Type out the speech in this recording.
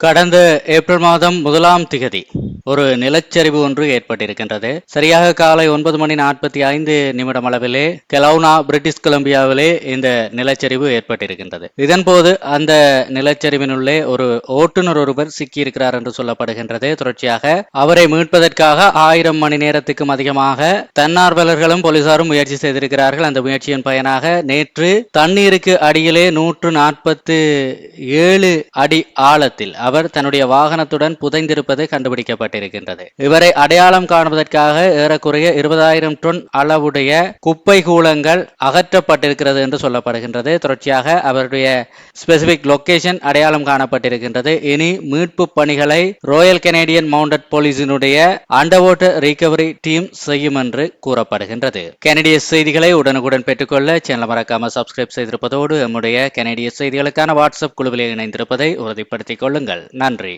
கடந்த ஏப்ரல் மாதம் முதலாம் திகதி. ஒரு நிலச்சரிவு ஒன்று ஏற்பட்டிருக்கின்றது. சரியாக காலை ஒன்பது மணி நாற்பத்தி ஐந்து நிமிடம் அளவிலே கெலவுனா பிரிட்டிஷ் கொலம்பியாவிலே இந்த நிலச்சரிவு ஏற்பட்டிருக்கின்றது. இதன்போது அந்த நிலச்சரிவினுள்ளே ஒரு ஓட்டுநர் ஒருவர் சிக்கியிருக்கிறார் என்று சொல்லப்படுகின்றது. தொடர்ச்சியாக அவரை மீட்பதற்காக ஆயிரம் மணி நேரத்துக்கும் அதிகமாக தன்னார்வலர்களும் போலீசாரும் முயற்சி செய்திருக்கிறார்கள். அந்த முயற்சியின் பயனாக நேற்று தண்ணீருக்கு அடியிலே நூற்று நாற்பத்து ஏழு அடி ஆழத்தில் அவர் தன்னுடைய வாகனத்துடன் புதைந்திருப்பது கண்டுபிடிக்கப்பட்டிருக்கின்றது இவரை அடையாளம் காணுவதற்காக ஏறக்குறைய இருபதாயிரம் டன் அளவுடைய குப்பை கூலங்கள் அகற்றப்பட்டிருக்கிறது என்று சொல்லப்படுகின்றது. தொடர்ச்சியாக அவருடைய ஸ்பெசிபிக் லொகேஷன் அடையாளம் காணப்பட்டிருக்கின்றது. இனி மீட்பு பணிகளை ராயல் கனேடியன் மவுண்டட் போலீஸினுடைய அண்டர் வாட்டர் ரிகவரி டீம் செய்யும் என்று கூறப்படுகின்றது. கனடிய செய்திகளை உடனுக்குடன் பெற்றுக்கொள்ள சேனல் மறக்காம சப்ஸ்கிரைப் செய்திருப்பதோடு நம்முடைய கனடிய செய்திகளுக்கான வாட்ஸ்அப் குழுவில் இணைந்திருப்பதை உறுதிப்படுத்திக் கொள்ளுங்கள். நன்றி.